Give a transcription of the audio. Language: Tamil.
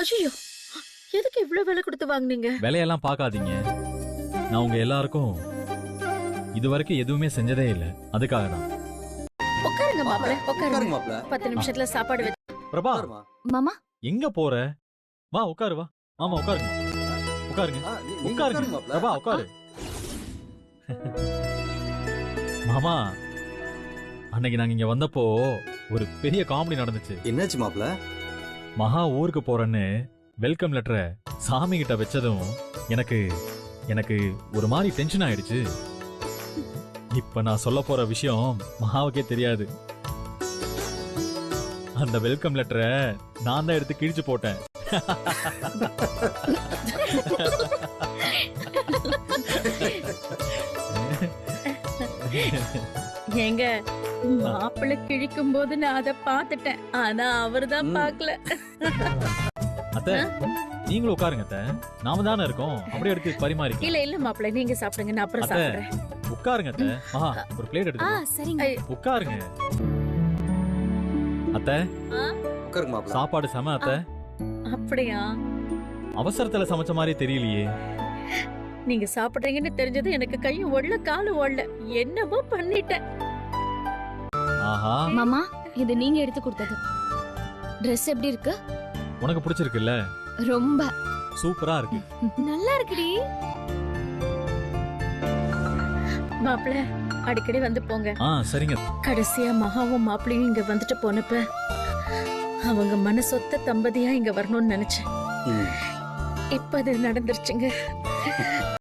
ஐயோ எதுக்கு இவ்ளோ விலை கொடுத்து வாங்குனீங்க? விலையெல்லாம் பார்க்காதீங்க. நான் உங்க எல்லாருக்கும் இது வரைக்கும் எதுவுமே செஞ்சதே இல்லை. அதுக்காக தான். உட்காருங்க மாப்பிள உட்காருங்க. மாப்ள பத்து நிமிஷத்துல சாப்பாடு வச்சு பிரபா மாமா? எங்க போற? வா உட்காரு வா. ஆமா உட்காருங்க. உட்காருங்க. உட்காருங்க. பிரபா உட்காரு. மாமா அன்னைக்கு நாங்க இங்க வந்தப்போ ஒரு பெரிய காமெடி நடந்துச்சு. என்னாச்சு மாப்ள மகா ஊருக்கு போறேன்னு வெல்கம் லெட்டரை சாமி கிட்ட வச்சதும் எனக்கு எனக்கு ஒரு மாதிரி டென்ஷன் ஆயிடுச்சு. இப்ப நான் சொல்ல போற விஷயம் மகாவுக்கே தெரியாது. அந்த வெல்கம் லெட்டரை நான் தான் எடுத்து கிழிச்சு போட்டேன். ஏங்க மாப்பிள்ளை கிழிக்கும் போது நான் அதை பார்த்துட்டேன். ஆனா அவர்தான் ம். பார்க்கல. அத்தை நீங்களும் உட்காருங்க அத்தை. நாம தானே இருக்கோம். அப்படியே எடுத்து பரிமாறிக்கலாம். இல்ல இல்ல மாப்பிள்ளை நீங்க சாப்பிடுங்க நான் அப்புறம். சாப்பிடுறேன். உட்காருங்க அத்தை. மகா ஒரு பிளேட் ஆ எடுத்து சரிங்க உட்காருங்க. அத்தை உட்காருங்க மாப்ள சாப்பாடு செம அத்தை. அப்படியா? அவசரத்துல சமைச்ச மாதிரி தெரியலையே. நீங்க சாப்பிடுறீங்கன்னு தெரிஞ்சது எனக்கு கையும் ஒடல காலும் ஒடல என்னமோ பண்ணிட்டேன். ஆஹா. மாமா இது நீங்க எடுத்து கொடுத்தது. Dress எப்படி இருக்கு? உனக்கு பிடிச்சிருக்குல்ல? ரொம்ப. சூப்பரா இருக்கு. நல்லா இருக்குடி. மாப்பிள்ள அடிக்கடி வந்து போங்க. ஆ சரிங்க. கடைசியா மகாவும் மாப்பிளையும் இங்க வந்துட்டு போனப்ப அவங்க மனசொத்த தம்பதியா இங்க வரணும்னு நினைச்சேன். இப்ப அது நடந்துருச்சுங்க.